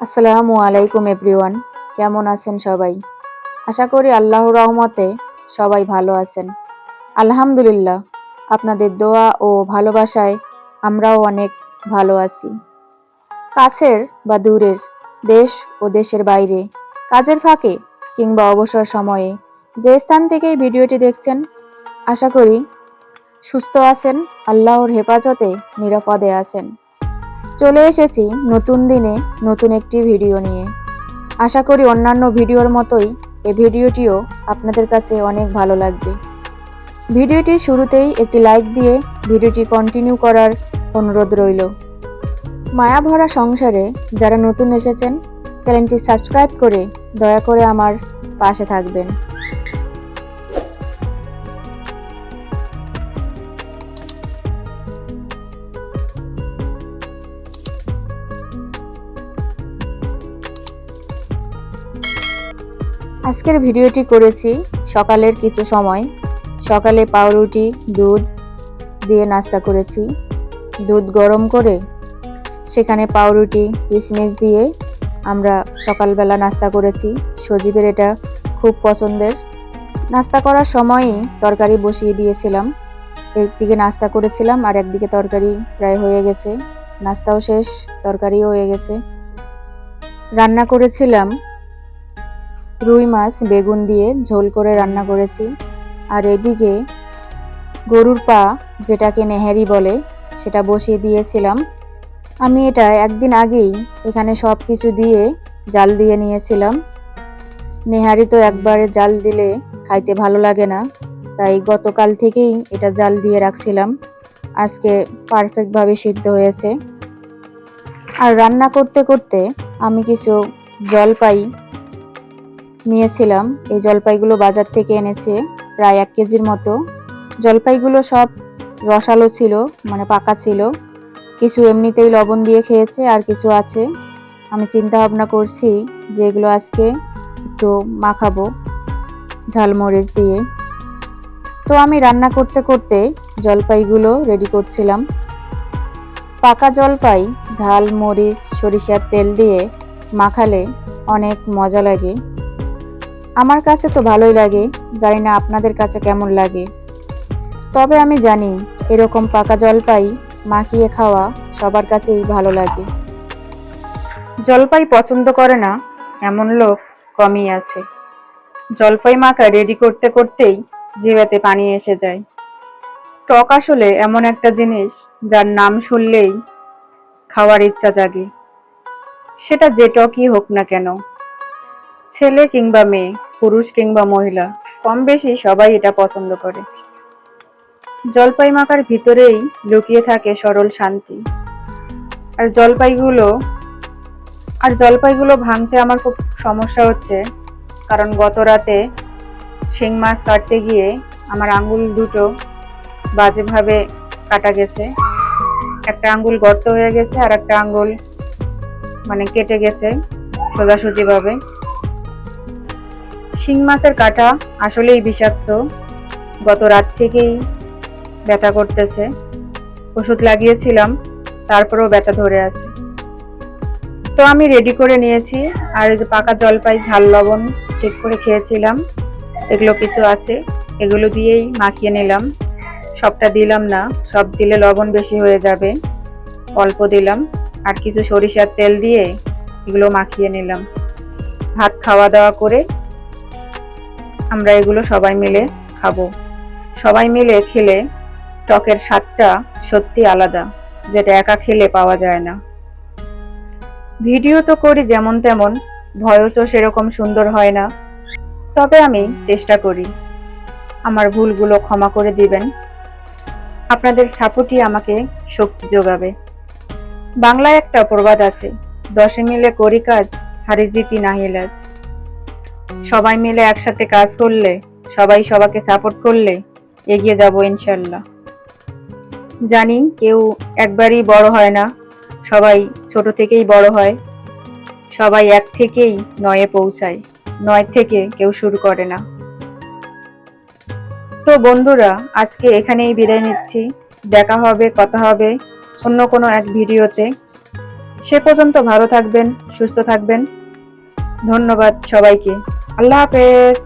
আসসালামু আলাইকুম এভরিওয়ান, কেমন আছেন সবাই? আশা করি আল্লাহর রহমতে সবাই ভালো আছেন। আলহামদুলিল্লাহ, আপনাদের দোয়া ও ভালোবাসায় আমরাও অনেক ভালো আছি। কাছের বা দূরের, দেশ ও দেশের বাইরে, কাজের ফাঁকে কিংবা অবসর সময়ে যে স্থান থেকেই ভিডিওটি দেখছেন, আশা করি সুস্থ আছেন, আল্লাহর হেফাজতে নিরাপদে আছেন। চলে এসেছি নতুন দিনে নতুন একটি ভিডিও নিয়ে। আশা করি অন্যান্য ভিডিওর মতোই এই ভিডিওটিও আপনাদের কাছে অনেক ভালো লাগবে। ভিডিওটির শুরুতেই একটি লাইক দিয়ে ভিডিওটি কন্টিনিউ করার অনুরোধ রইল। মায়াভরা সংসারে যারা নতুন এসেছেন, চ্যানেলটি সাবস্ক্রাইব করে দয়া করে আমার পাশে থাকবেন। আজকের ভিডিওটি করেছি সকালের কিছু সময়। সকালে পাউরুটি, দুধ দিয়ে নাস্তা করেছি। দুধ গরম করে সেখানে পাউরুটি কিশমিশ দিয়ে আমরা সকালবেলা নাস্তা করেছি। সজীবের এটা খুব পছন্দের। নাস্তা করার সময়ই তরকারি বসিয়ে দিয়েছিলাম। একদিকে নাস্তা করেছিলাম আর একদিকে তরকারি প্রায় হয়ে গেছে। নাস্তাও শেষ, তরকারিও হয়ে গেছে। রান্না করেছিলাম রুই মাছ, বেগুন দিয়ে ঝোল করে রান্না করেছি। আর এদিকে গরুর পা, যেটাকে নেহারি বলে, সেটা বসিয়ে দিয়েছিলাম। আমি এটা একদিন আগেই এখানে সব কিছু দিয়ে জাল দিয়ে নিয়েছিলাম। নেহারি তো একবারে জাল দিলে খাইতে ভালো লাগে না, তাই গতকাল থেকেই এটা জাল দিয়ে রাখছিলাম। আজকে পারফেক্টভাবে সিদ্ধ হয়েছে। আর রান্না করতে করতে আমি কিছু জলপাই নিয়েছিলাম। এই জলপাইগুলো বাজার থেকে এনেছে, প্রায় এক কেজির মতো। জলপাইগুলো সব রসালো ছিল মানে পাকা ছিল। কিছু এমনিতেই লবণ দিয়ে খেয়েছে আর কিছু আছে। আমি চিন্তা ভাবনা করছি যে এগুলো আজকে একটু মাখাবো ঝালমরিচ দিয়ে। তো আমি রান্না করতে করতে জলপাইগুলো রেডি করছিলাম। পাকা জলপাই, ঝাল, মরিচ, সরিষার তেল দিয়ে মাখালে অনেক মজা লাগে। আমার কাছে তো ভালোই লাগে, জানি না আপনাদের কাছে কেমন লাগে। তবে আমি জানি, এরকম পাকা জলপাই মাখিয়ে খাওয়া সবার কাছেই ভালো লাগে। জলপাই পছন্দ করে না, এমন লোক কমই আছে। জলপাই মাখা রেডি করতে করতেই জিভেতে পানি এসে যায়। টক আসলে এমন একটা জিনিস, যার নাম শুনলেই খাওয়ার ইচ্ছা জাগে। সেটা যে টকই হোক না কেন। ছেলে কিংবা মেয়ে পুরুষ কিংবা মহিলা, কম বেশি সবাই এটা পছন্দ করে। জলপাই মাখার ভিতরেই লুকিয়ে থাকে সরল শান্তি। আর জলপাইগুলো আর জলপাইগুলো ভাঙতে আমার খুব সমস্যা হচ্ছে, কারণ গত রাতে শিং মাছ কাটতে গিয়ে আমার আঙ্গুল দুটো বাজেভাবে কাটা গেছে। একটা আঙ্গুল গর্ত হয়ে গেছে আর একটা আঙ্গুল মানে কেটে গেছে সোজাসুজিভাবে। শিং মাছের কাঁটা আসলেই বিষাক্ত। গত রাত থেকেই ব্যথা করতেছে। ওষুধ লাগিয়েছিলাম, তারপরেও ব্যথা ধরে আছে। তো আমি রেডি করে নিয়েছি, আর এই যে পাকা জলপাই, ঝাল, লবণ ঠিক করে খেয়েছিলাম। এগুলো কিছু আছে, এগুলো দিয়েই মাখিয়ে নিলাম। সবটা দিলাম না, সব দিলে লবণ বেশি হয়ে যাবে। অল্প দিলাম, আর কিছু সরিষার তেল দিয়ে এগুলো মাখিয়ে নিলাম। ভাত খাওয়া দাওয়া করে আমরা এগুলো সবাই মিলে খাব। সবাই মিলে খেলে টকের স্বাদটা সত্যি আলাদা, যেটা একা খেলে পাওয়া যায় না। ভিডিও তো করি যেমন তেমন, ভয়েসও সেরকম সুন্দর হয় না। তবে আমি চেষ্টা করি। আমার ভুলগুলো ক্ষমা করে দিবেন। আপনাদের সাপোর্টই আমাকে শক্তি যোগাবে। বাংলায় একটা প্রবাদ আছে, দশে মিলে করি কাজ, হারি জিতি নাহিলাজ সবাই মিলে একসাথে কাজ করলে, সবাই সবাকে সাপোর্ট করলে এগিয়ে যাব ইনশাল্লাহ। জানি কেউ একবারই বড় হয় না, সবাই ছোট থেকেই বড় হয়। সবাই এক থেকেই নয়ে পৌঁছায়, নয় থেকে কেউ শুরু করে না। তো বন্ধুরা, আজকে এখানেই বিদায় নিচ্ছি। দেখা হবে, কথা হবে অন্য কোনো এক ভিডিওতে। সে পর্যন্ত ভালো থাকবেন, সুস্থ থাকবেন। ধন্যবাদ সবাইকে। আল্লাহ হাফেজ।